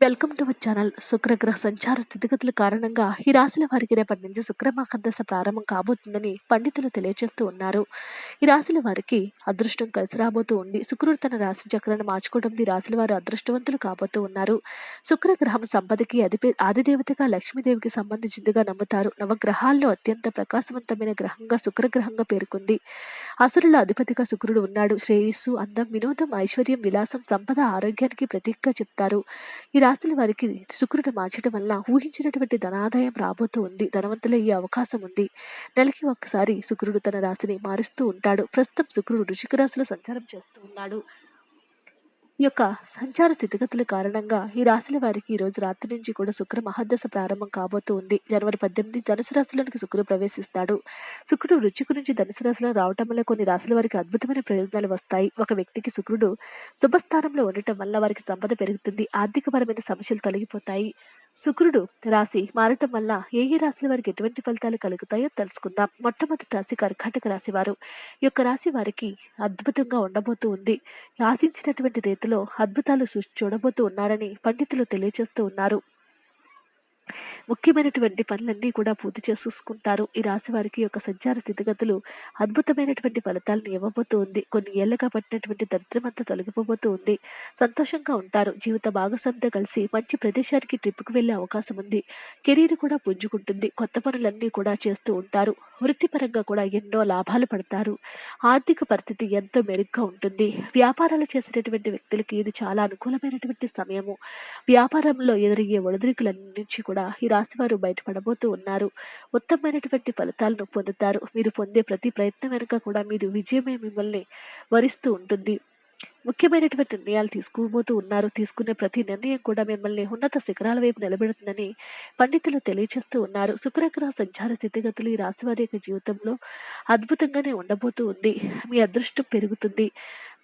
Welcome to our channel. శుక్రగ్రహ సంచార స్థితిగతుల కారణంగా ఈ రాశుల వారికి రేపటి నుంచి శుక్రమాకర్దశ ప్రారంభం కాబోతుందని పండితులు తెలియజేస్తూ ఉన్నారు. ఈ రాశుల వారికి అదృష్టం కలిసి రాబోతూ ఉంది. శుక్రుడు తన రాశి చక్రాన్ని మార్చుకోవడం ఈ రాశుల వారు అదృష్టవంతులు కాబోతూ ఉన్నారు. శుక్రగ్రహం సంపదకి అధిపే ఆదిదేవతగా లక్ష్మీదేవికి సంబంధించిందిగా నమ్ముతారు. నవగ్రహాల్లో అత్యంత ప్రకాశవంతమైన గ్రహంగా శుక్రగ్రహంగా పేర్కొంది. అసురుల అధిపతిగా శుక్రుడు ఉన్నాడు. శ్రేయస్సు అందం వినోదం ఐశ్వర్యం విలాసం సంపద ఆరోగ్యానికి ప్రతీకగా చెప్తారు. ఈ రాశుల వారికి శుక్రుడు మార్చడం వల్ల ఊహించినటువంటి ధనాదాయం రాబోతూ ఉంది. ధనవంతులయ్యే అవకాశం ఉంది. నెలకి ఒక్కసారి శుక్రుడు తన రాశిని మారుస్తూ ఉంటాడు. ప్రస్తుతం శుక్రుడు వృషిక రాశిలో సంచారం చేస్తూ ఉన్నాడు. ఈ యొక్క సంచార స్థితిగతుల కారణంగా ఈ రాశుల వారికి ఈ రోజు రాత్రి నుంచి కూడా శుక్ర మహాదశ ప్రారంభం కాబోతూ ఉంది. జనవరి పద్దెనిమిది ధనుసు రాశిలోనికి శుక్రుడు ప్రవేశిస్తాడు. శుక్రుడు రుచి నుంచి ధనుసు రాశిలో రావటం వల్ల కొన్ని రాశుల వారికి అద్భుతమైన ప్రయోజనాలు వస్తాయి. ఒక వ్యక్తికి శుక్రుడు శుభస్థానంలో ఉండటం వల్ల వారికి సంపద పెరుగుతుంది. ఆర్థికపరమైన సమస్యలు తొలగిపోతాయి. శుక్రుడు రాశి మారటం వల్ల ఏ ఏ రాశుల వారికి ఎటువంటి ఫలితాలు కలుగుతాయో తెలుసుకుందాం. మొట్టమొదటి రాశి కర్కాటక రాశి వారు. ఈ యొక్క రాశి వారికి అద్భుతంగా ఉండబోతూ ఉంది. ఆశించినటువంటి రీతిలో అద్భుతాలు చూడబోతూ ఉన్నారని పండితులు తెలియజేస్తూ ఉన్నారు. ముఖ్యమైనటువంటి పనులన్నీ కూడా పూర్తి చేసుకుంటారు. ఈ రాశి వారికి యొక్క సంచార స్థితిగతులు అద్భుతమైనటువంటి ఫలితాలను ఇవ్వబోతూ ఉంది కొన్ని ఏళ్ళుగా పట్టినటువంటి దరిద్రం అంతా తొలగిపోబోతూ ఉంది సంతోషంగా ఉంటారు. జీవిత భాగస్వామితో కలిసి మంచి ప్రదేశానికి ట్రిప్కి వెళ్ళే అవకాశం ఉంది. కెరీర్ కూడా పుంజుకుంటుంది. కొత్త పనులన్నీ కూడా చేస్తూ ఉంటారు. వృత్తిపరంగా కూడా ఎన్నో లాభాలు పడతారు. ఆర్థిక పరిస్థితి ఎంతో మెరుగ్గా ఉంటుంది. వ్యాపారాలు చేసేటటువంటి వ్యక్తులకి ఇది చాలా అనుకూలమైనటువంటి సమయము. వ్యాపారంలో ఎదురయ్యే ఒడిదుడుకులన్నింటి కూడా కూడా ఈ రాశి వారు బయటపడబోతూ ఉన్నారు. ఉత్తమమైనటువంటి ఫలితాలను పొందుతారు. మీరు పొందే ప్రతి ప్రయత్నం వెనుక కూడా మీరు విజయమే మిమ్మల్ని వరిస్తూ ఉంటుంది. ముఖ్యమైనటువంటి నిర్ణయాలు తీసుకోబోతూ ఉన్నారు. తీసుకునే ప్రతి నిర్ణయం కూడా మిమ్మల్ని ఉన్నత శిఖరాల వైపు నిలబెడుతుందని పండితులు తెలియజేస్తూ ఉన్నారు. శుక్రగ్రహ సంచార స్థితిగతులు ఈ రాశి వారి యొక్క జీవితంలో అద్భుతంగానే ఉండబోతూ ఉంది. మీ అదృష్టం పెరుగుతుంది.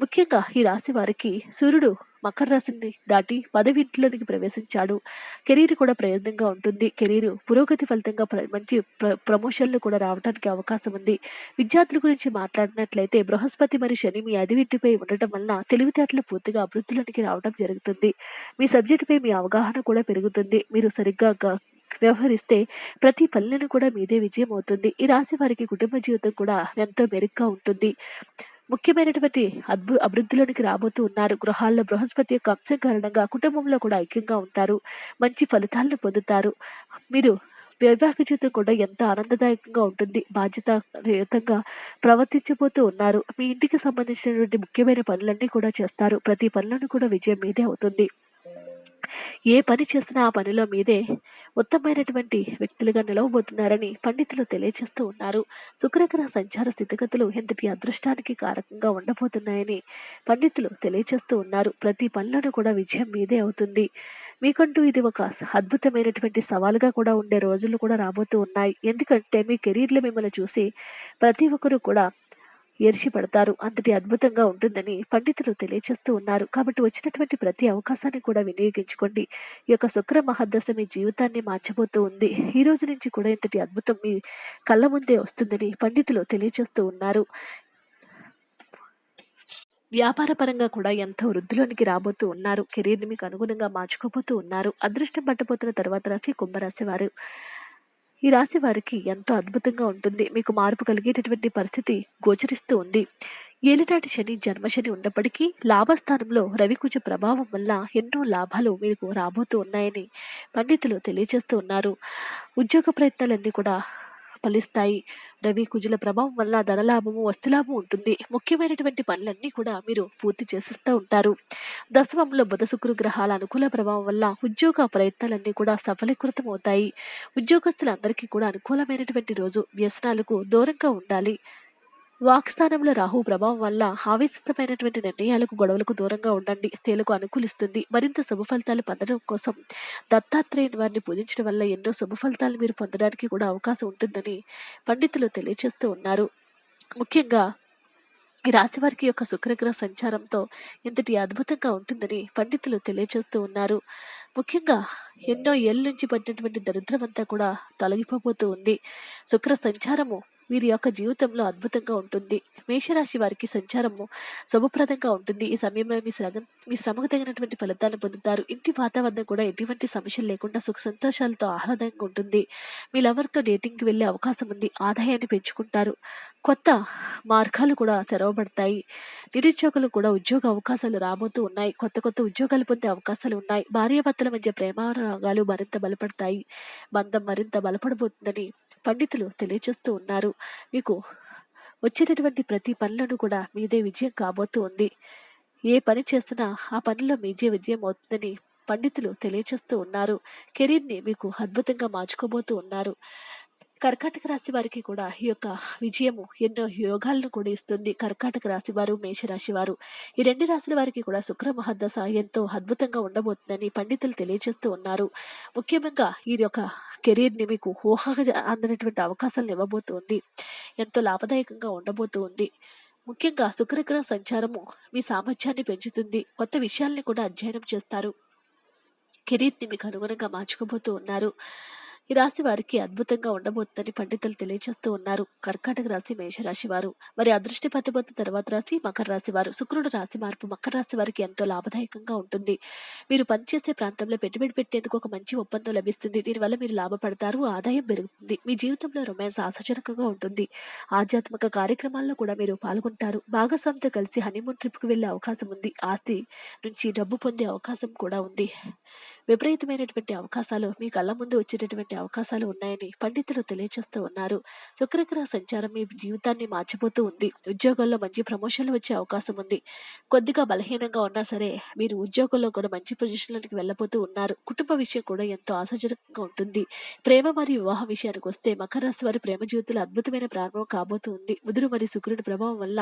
ముఖ్యంగా ఈ రాశి వారికి సూర్యుడు మకర రాశిని దాటి పదవి ఇంట్లోనికి ప్రవేశించాడు. కెరీర్ కూడా ప్రయోజనంగా ఉంటుంది. కెరీర్ పురోగతి ఫలితంగా ప్ర- మంచి ప్ర ప్రమోషన్లు కూడా రావడానికి అవకాశం ఉంది. విద్యార్థుల గురించి మాట్లాడినట్లయితే బృహస్పతి మరియు శని మీ అదివిట్టిపై ఉండటం వలన తెలివితేటలు పూర్తిగా అభివృద్ధిలోనికి రావడం జరుగుతుంది. మీ సబ్జెక్టుపై మీ అవగాహన కూడా పెరుగుతుంది. మీరు సరిగ్గా వ్యవహరిస్తే ప్రతి పనులను కూడా మీదే విజయం అవుతుంది. ఈ రాశి వారికి కుటుంబ జీవితం కూడా ఎంతో మెరుగ్గా ఉంటుంది. ముఖ్యమైనటువంటి అద్భు అభివృద్ధిలోనికి రాబోతూ ఉన్నారు. గృహాల్లో బృహస్పతి యొక్క అంశం కారణంగా కుటుంబంలో కూడా ఐక్యంగా ఉంటారు. మంచి ఫలితాలను పొందుతారు. మీరు వైవాహిక జీవితం కూడా ఎంత ఆనందదాయకంగా ఉంటుంది బాధ్యతాయుతంగా ప్రవర్తించబోతూ ఉన్నారు. మీ ఇంటికి సంబంధించినటువంటి ముఖ్యమైన పనులన్నీ కూడా చేస్తారు. ప్రతి పనులను కూడా విజయం మీదే అవుతుంది. ఏ పని చేసినా ఆ పనిలో మీదే ఉత్తమమైనటువంటి వ్యక్తులుగా నిలవబోతున్నారని పండితులు తెలియజేస్తూ ఉన్నారు. శుక్రగ్రహ సంచార స్థితిగతులు ఎంతటి అదృష్టానికి కారకంగా ఉండబోతున్నాయని పండితులు తెలియజేస్తూ ఉన్నారు. ప్రతి పనిలోనూ కూడా విజయం మీదే అవుతుంది. మీకంటూ ఇది ఒక అద్భుతమైనటువంటి సవాలుగా కూడా ఉండే రోజులు కూడా రాబోతూ ఉన్నాయి. ఎందుకంటే మీ కెరీర్లో మిమ్మల్ని చూసి ప్రతి ఒక్కరూ కూడా ఎరిచి పడతారు. అంతటి అద్భుతంగా ఉంటుందని పండితులు తెలియజేస్తూ ఉన్నారు. కాబట్టి వచ్చినటువంటి ప్రతి అవకాశాన్ని కూడా వినియోగించుకోండి. ఈ యొక్క శుక్ర మహాదశ మీ జీవితాన్ని మార్చబోతూ ఉంది. ఈ రోజు నుంచి కూడా ఇంతటి అద్భుతం మీ కళ్ళ ముందే వస్తుందని పండితులు తెలియజేస్తూ ఉన్నారు. వ్యాపార పరంగా కూడా ఎంతో వృద్ధిలోనికి రాబోతూ ఉన్నారు. కెరీర్ని మీకు అనుగుణంగా మార్చుకోబోతూ ఉన్నారు. అదృష్టం పట్టబోతున్న తర్వాత రాశి కుంభరాశి వారు. ఈ రాశి వారికి ఎంతో అద్భుతంగా ఉంటుంది. మీకు మార్పు కలిగేటటువంటి పరిస్థితి గోచరిస్తూ ఉంది. ఏలినాటి శని జన్మశని ఉన్నప్పటికీ లాభస్థానంలో రవికుజ ప్రభావం వల్ల ఎన్నో లాభాలు మీకు రాబోతూ ఉన్నాయని పండితులు తెలియజేస్తూ ఉన్నారు. ఉద్యోగ ప్రయత్నాలన్నీ కూడా ఫలిస్తాయి. రవి కుజుల ప్రభావం వల్ల ధనలాభము వస్తులాభం ఉంటుంది. ముఖ్యమైనటువంటి పనులన్నీ కూడా మీరు పూర్తి చేసిస్తూ ఉంటారు. దశమంలో బుధ శుక్రు గ్రహాల అనుకూల ప్రభావం వల్ల ఉద్యోగ ప్రయత్నాలన్నీ కూడా సఫలీకృతం అవుతాయి ఉద్యోగస్తులందరికీ కూడా అనుకూలమైనటువంటి రోజు వ్యసనాలకు దూరంగా ఉండాలి. వాక్స్థానంలో రాహు ప్రభావం వల్ల ఆవేశితమైనటువంటి నిర్ణయాలకు గొడవలకు దూరంగా ఉండండి. స్త్రీలకు అనుకూలిస్తుంది. మరింత శుభ ఫలితాలు పొందడం కోసం దత్తాత్రేయుని వారిని పూజించడం వల్ల ఎన్నో శుభ ఫలితాలు మీరు పొందడానికి కూడా అవకాశం ఉంటుందని పండితులు తెలియజేస్తూ ఉన్నారు. ముఖ్యంగా ఈ రాశి వారికి యొక్క శుక్రగ్రహ సంచారంతో ఇంతటి అద్భుతంగా ఉంటుందని పండితులు తెలియజేస్తూ ఉన్నారు. ముఖ్యంగా ఎన్నో ఏళ్ళ నుంచి పడినటువంటి దరిద్రమంతా కూడా తొలగిపోబోతూ ఉంది. శుక్ర సంచారము వీరి యొక్క జీవితంలో అద్భుతంగా ఉంటుంది. మేషరాశి వారికి సంచారము శుభప్రదంగా ఉంటుంది. ఈ సమయంలో మీ శ్రమ మీ శ్రమకు తగినటువంటి ఫలితాలను పొందుతారు. ఇంటి వాతావరణం కూడా ఎటువంటి సమస్యలు లేకుండా సుఖ సంతోషాలతో ఆహ్లాదంగా ఉంటుంది. మీ లవర్తో డేటింగ్కి వెళ్ళే అవకాశం ఉంది. ఆదాయాన్ని పెంచుకుంటారు. కొత్త మార్గాలు కూడా తెరవబడతాయి. నిరుద్యోగులు కూడా ఉద్యోగ అవకాశాలు రాబోతూ ఉన్నాయి. కొత్త కొత్త ఉద్యోగాలు పొందే అవకాశాలు ఉన్నాయి. భార్యాభర్తల మధ్య ప్రేమారాగాలు మరింత బలపడతాయి. బంధం మరింత బలపడబోతుందని పండితులు తెలియజేస్తూ ఉన్నారు. మీకు వచ్చేటటువంటి ప్రతి పనులను కూడా మీదే విజయం కాబోతూ ఉంది. ఏ పని చేస్తున్నా ఆ పనిలో మీదే విజయం అవుతుందని పండితులు తెలియజేస్తూ ఉన్నారు. కెరీర్ని మీకు అద్భుతంగా మార్చుకోబోతూ ఉన్నారు. కర్కాటక రాశి వారికి కూడా ఈ యొక్క విజయము ఎన్నో యోగాలను కూడా ఇస్తుంది. కర్కాటక రాశి వారు మేషరాశి వారు. ఈ రెండు రాశుల వారికి కూడా శుక్ర మహద్దశ ఎంతో అద్భుతంగా ఉండబోతుందని పండితులు తెలియజేస్తూ ఉన్నారు. ముఖ్యంగా ఈ యొక్క కెరీర్ని మీకు ఊహగా అందినటువంటి అవకాశాలను ఇవ్వబోతుంది. ఎంతో లాభదాయకంగా ఉండబోతుంది. ముఖ్యంగా శుక్రగ్రహ సంచారము మీ సామర్థ్యాన్ని పెంచుతుంది. కొత్త విషయాల్ని కూడా అధ్యయనం చేస్తారు. కెరీర్ని మీకు అనుగుణంగా మార్చుకోబోతూ ఉన్నారు. ఈ రాశి వారికి అద్భుతంగా ఉండబోతుందని పండితులు తెలియజేస్తూ ఉన్నారు. కర్కాటక రాశి మేషరాశి వారు. మరి అదృష్టి పట్టబోతున్న తర్వాత రాశి మకర రాశి వారు. శుక్రుడు రాశి మార్పు మకర రాశి వారికి ఎంతో లాభదాయకంగా ఉంటుంది. మీరు పనిచేసే ప్రాంతంలో పెట్టుబడి పెట్టేందుకు ఒక మంచి ఒప్పందం లభిస్తుంది. దీనివల్ల మీరు లాభపడతారు ఆదాయం పెరుగుతుంది. మీ జీవితంలో రొమాన్స్ ఆశాజనకంగా ఉంటుంది. ఆధ్యాత్మిక కార్యక్రమాల్లో కూడా మీరు పాల్గొంటారు. భాగస్వామితో కలిసి హనీమూన్ ట్రిప్కి వెళ్ళే అవకాశం ఉంది. ఆస్తి నుంచి డబ్బు పొందే అవకాశం కూడా ఉంది. విపరీతమైనటువంటి అవకాశాలు మీ కళ్ళ ముందు వచ్చేటటువంటి అవకాశాలు ఉన్నాయని పండితులు తెలియజేస్తూ ఉన్నారు. శుక్రగ్రహ సంచారం మీ జీవితాన్ని మార్చిపోతూ ఉంది. ఉద్యోగాల్లో మంచి ప్రమోషన్లు వచ్చే అవకాశం ఉంది. కొద్దిగా బలహీనంగా ఉన్నా సరే మీరు ఉద్యోగంలో కూడా మంచి పొజిషన్లకు వెళ్ళబోతూ ఉన్నారు. కుటుంబ విషయం కూడా ఎంతో ఆశాజనకంగా ఉంటుంది. ప్రేమ మరియు వివాహ విషయానికి వస్తే మకర రాశి వారి ప్రేమ జీవితంలో అద్భుతమైన ప్రారంభం కాబోతుంది బుధుడు మరియు శుక్రుడి ప్రభావం వల్ల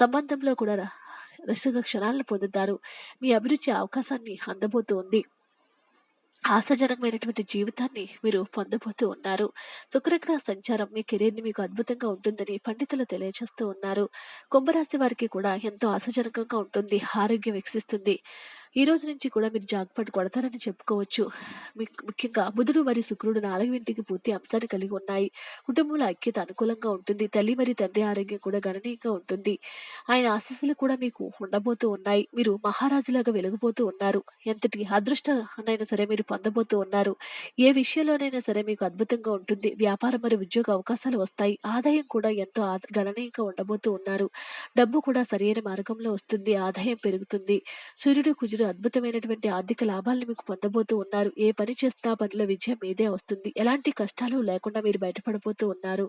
సంబంధంలో కూడా రసగ క్షణాలను పొందుతారు. మీ అభిరుచి అవకాశాన్ని అందబోతూ ఉంది. ఆశాజనకమైనటువంటి జీవితాన్ని మీరు పొందబోతూ ఉన్నారు. శుక్రగ్రహ సంచారం మీ కెరీర్ని మీకు అద్భుతంగా ఉంటుందని పండితులు తెలియజేస్తూ ఉన్నారు. కుంభరాశి వారికి కూడా ఎంతో ఆశాజనకంగా ఉంటుంది ఆరోగ్యం వికసిస్తుంది. ఈ రోజు నుంచి కూడా మీరు జాగ్పాటు కొడతారని చెప్పుకోవచ్చు. ముఖ్యంగా బుధుడు మరియు శుక్రుడు నాలుగింటికి పూర్తి అంశాన్ని కలిగి ఉన్నాయి. కుటుంబంలో ఐక్యత అనుకూలంగా ఉంటుంది. తల్లి మరియు తండ్రి ఆరోగ్యం కూడా గణనీయంగా ఉంటుంది. ఆయన ఆశీస్సులు కూడా మీకు ఉండబోతూ ఉన్నాయి. మీరు మహారాజులాగా వెలిగిపోతూ ఉన్నారు. ఎంతటి అదృష్టనైనా సరే మీరు పొందబోతూ ఉన్నారు. ఏ విషయంలోనైనా సరే మీకు అద్భుతంగా ఉంటుంది. వ్యాపారం మరియు ఉద్యోగ అవకాశాలు వస్తాయి. ఆదాయం కూడా ఎంతో గణనీయంగా ఉండబోతూ ఉన్నారు. డబ్బు కూడా సరైన మార్గంలో వస్తుంది. ఆదాయం పెరుగుతుంది. సూర్యుడు కుజుడు అద్భుతమైనటువంటి ఆర్థిక లాభాలను మీకు పొందబోతూ ఉన్నారు. ఏ పని చేస్తున్నా పనిలో విజయం మీదే వస్తుంది. ఎలాంటి కష్టాలు లేకుండా మీరు బయటపడబోతూ ఉన్నారు.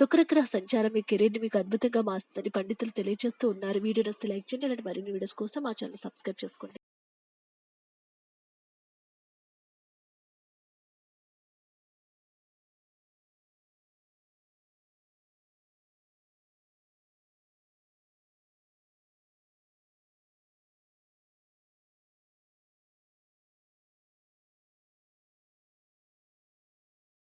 శుక్రగ్రహ సంచారం మీ కెరీర్ని మీకు అద్భుతంగా మాస్తుందని పండితులు తెలియజేస్తూ ఉన్నారు. వీడియో నస్తే లైక్ చేయండి. అలాంటి మరిన్ని వీడియోస్ కోసం మా ఛానల్ సబ్స్క్రైబ్ చేసుకోండి.